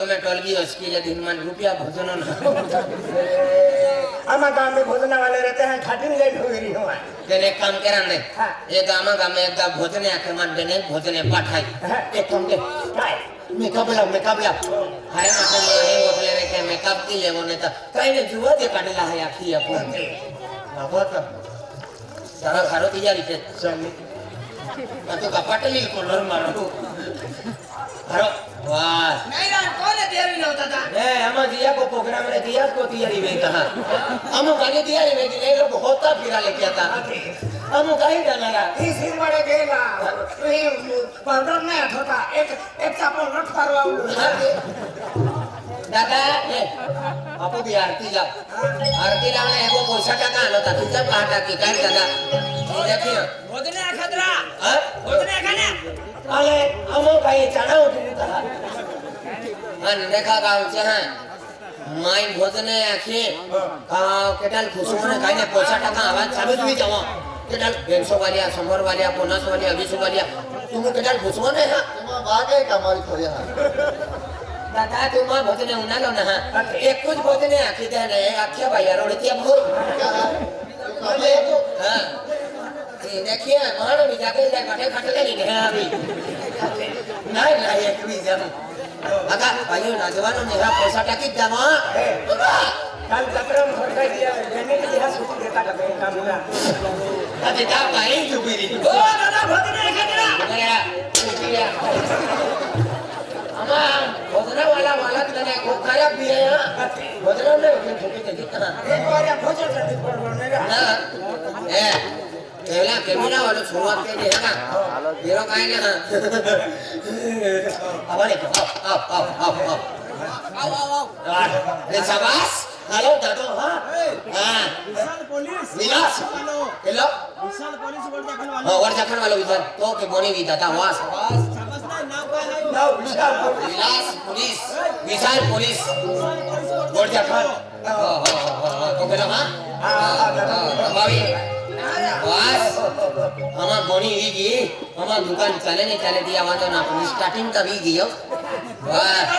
टोलगी उसकी यदि मन रुपया भोजन आमा गांव में भोजना वाले रहते हैं खाटी हो गई हुई हुआ तेरे काम करा ने ये गामा गाम में एकदा भोजने आके मन देने भोजने पाठाई एक काम के मेकअप लाव मेकअप लाव हाय माता ने हे बोलले रे के मेकअप ती लेवो ने तर काही ने जुवा ते काढला आहे आखी आपण ना तर सारा खारो तिजारी के चल ಮತ್ತು ಕಪಾಟಲ್ಲಿ ಕೊಂಡರು ಮಾಡು ಹರೋ ವಾಸ್ ಏ ಅಮ್ಮ ದಿಯಾ को प्रोग्राम रे दिया को तैयारी में था हम गाने तैयारी में ले लोग होता फिरा लेके आता हम गाई डाला रा ही सिर बड़े गेला ही पाउडर नहीं होता एक एक सा पाउडर दादा आपण ती आरती जा आरती लावणे हे पैसा टाका आलो होता तुमचा पहा टाकी काय दादा मोदने एखादा ಅಲೆ ಅಮೋಕಾಯಿ ಚಣ ಉಟ್ಟಿರ್ತಾರ ರೇಖಾ ಕಾವ್ಚೆ ಹಾ মাই ভোজনে আছে কেটাল খুশুমনে কাইনে পয়সা টাকা আবার চাবে তুমি যাব কেটাল দেড়শো বালিয়া শম্বর বালিয়া পঞ্চাশ বালিয়া বিশ বালিয়া তুমি কেটাল খুশুমনে হ্যাঁ তোমার বাগে কামাল করে হ্যাঁ दादा तू मां भजने उनालो ना एक कुछ भजने आखी देने आखिया भाई यार उड़ती अब हो हां દેખીએ મારો બીજા કોઈ જાય કાઠે કાઠે કરી ને આવી ના ના એક બીજાનું કાકા ભાઈઓ નાજવાનો ને હા પૈસા ટાકી જ જામા કાલ ચક્રમ ખોટાઈ ગયા જેને કે હા સુતી દેતા કાકા એ કામ ના અરે તા ભાઈ જુબી રી ઓ દાદા ભગને એકડા ગયા ગયા અમાર ભોજના વાલા વાલા તને ખોખાયા પીયા ભોજના ને ઠોકી દે કિતના એક વાર ભોજન કરતી પડવાનું ના હે 개라 que mira, lo ¿no? no ah ah, ah ah ¡Ah! ah ah ah ah ah ¡Visal, ah ah ah ¡Ah! ah ah ah ah ah ah Visal! ¡Todo que pone vida, tato, ah ¡Chapas, no, no, ah ¡No, Visal, polis! ¡Visal, polis! ¡Visal, ah ah, ah! ah ah que ah ma? ¡Ah, ah, ah! ¡Va bien! બસ આમાં ઘણી વી ગઈ આમાં દુકાન ચાલે ને ચાલે દી આવા તો ના પણ સ્ટાર્ટિંગ તો વી ગઈ બસ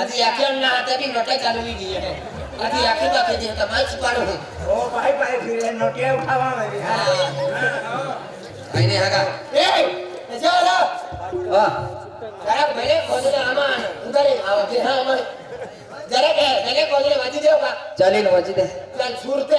આથી આખી ના હાથે બી નોટે ચાલુ વી ગઈ આથી આખી બાકી જે તમારે છુપાડો ઓ ભાઈ ભાઈ ફીરે નોટે ઉઠાવા મેં ભાઈ ને હાકા એ ચાલો હા ખરાબ મેલે ખોદને આમાં ઉધારે આવા કે હા અમારે જરાક મેલે ખોદને વાજી દેવા ચાલીને વાજી દે ચાલ સુરતે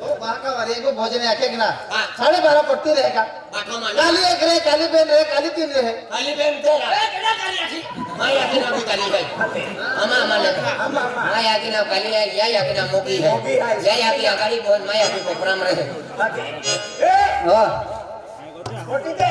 तो बार का वाले को भोजन आके ना साढ़े बारह पड़ती रहेगा काली एक रहे काली बहन रहे काली तीन रहे काली बहन तेरा केड़ा काली आखी मैं आखी ना भी काली है अमा अमा ले मैं आखी ना काली है या आखी ना मोगी है या आखी आकारी बोल मैं आखी कोपराम रहे हां मोटी ते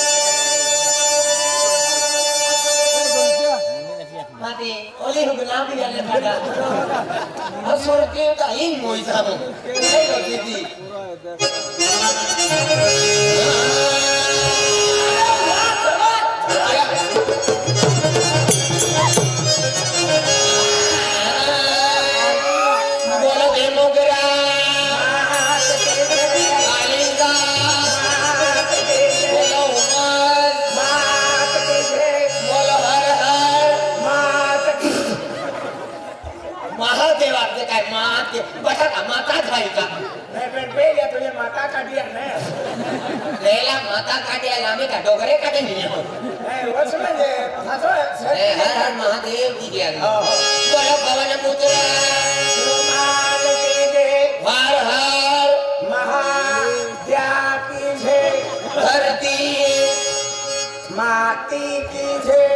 માટે ઓલી હું ગુલાબી વાલે ખાધા અસોર કેવતા હિંગ મોઈ સાબુ દીદી आपके बटाटा माता खाई का नहीं फिर बे गया तो ये माता का दिया ना लेला माता का दिया लामे का डोगरे का नहीं है ए वो समझ फसो है हर हर महादेव की जय बोलो भवन पुत्र की जय हर हर की जय धरती माती की जय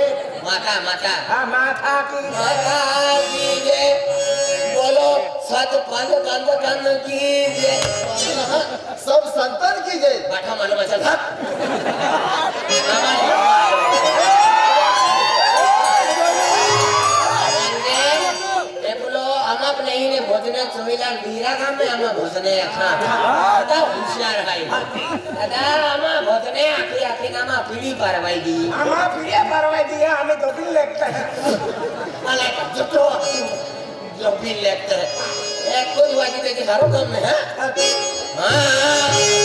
माता माता हाँ, माता की माता की जय सत पान कांद कांद की जय सब संतन की जय पाठा मानवाचा आप नहीं ने भोजन चोईला मीरा का में हम भोजन खा दादा होशियार है दादा हम भोजन आखी आखी ना पीड़ी दी हम पीड़ी परवाई लंबी लेटर है कोई वादी देखी हरो कम है हाँ, हाँ, हाँ।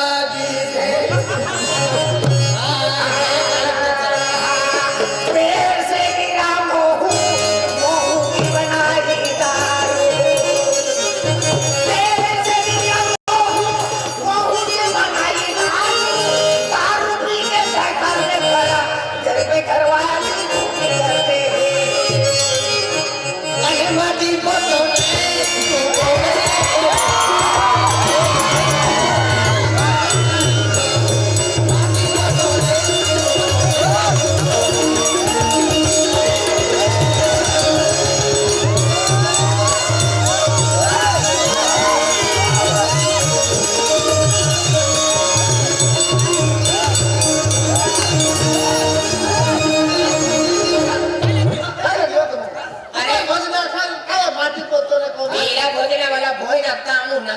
એમાંથી પોતો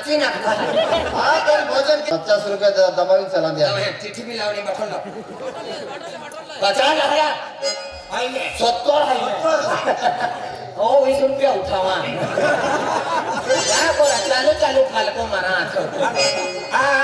कच्ची नागता हा तर भोजन पचास रुपये दबावी चला द्या तिथे मी लावणी मठून पचास लागला सत्तर हो वीस रुपया उठावा काय चालू चालू फालको मारा आ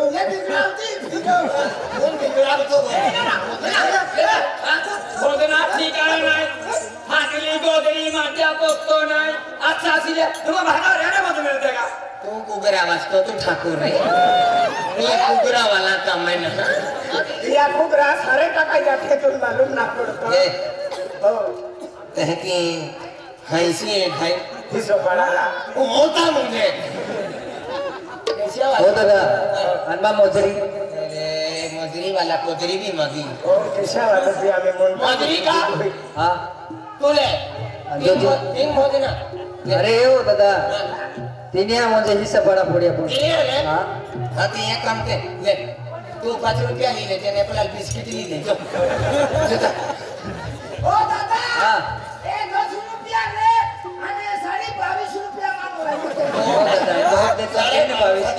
গোদনাথি কারো নাই হাসলি গোদরি মাটিয়া পোক্ত নাই আচ্ছা আসিলে তোমার ভাগা রে না মতো মেরে দেখা तू कुकर आवाज तो तू ठाकुर है मी कुकरा वाला कमाय ना या कुकरा सारे टाका जाते तो मालूम ना पड़ता तो कह के हंसी है भाई खुश हो पड़ा ओ मोता मुझे वो तो हनुमान मोजरी मोजरी वाला कोजरी भी मजी और किसा वाला भी हमें मन मोजरी का हां तोले जो जो तीन मोजना अरे हो दादा तिनिया मोजे हिस्सा पडा पुढे आपण हां हां ते एक काम के ले तू पाच रुपया लिहिले त्याने आपल्याला बिस्किट लिहिले ओ दादा हां ए दस रुपया रे आणि साडे बावीस रुपया मागवला हो दादा दहा ते चालेल बावीस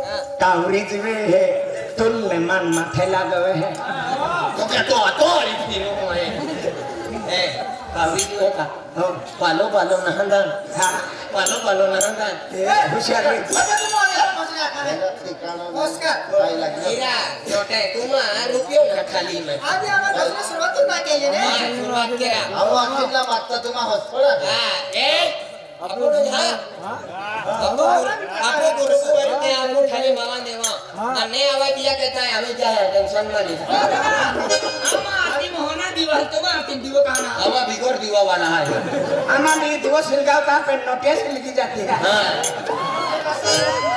कांग्रेस वे है तुल मेहमान माथे लागवे है तो क्या तो आतो आई थी नो हो, है हो, ए कांग्रेस वे हो का हो पालो पालो नहंदा पालो पालो नहंदा हुशार रे खाली सुरुवात केला आपको था आपको आपको गुरुसु बनते हैं आपको ठाने मामा देवा और नहीं आवाज दिया कहता है हमें क्या है टेंशन ना ले हम आरती में होना दीवार तो मैं आरती दीवा कहना हम बिगड़ दीवा वाला है हम ये दीवा सिलगाव का पे नोटिस लिखी जाती है हां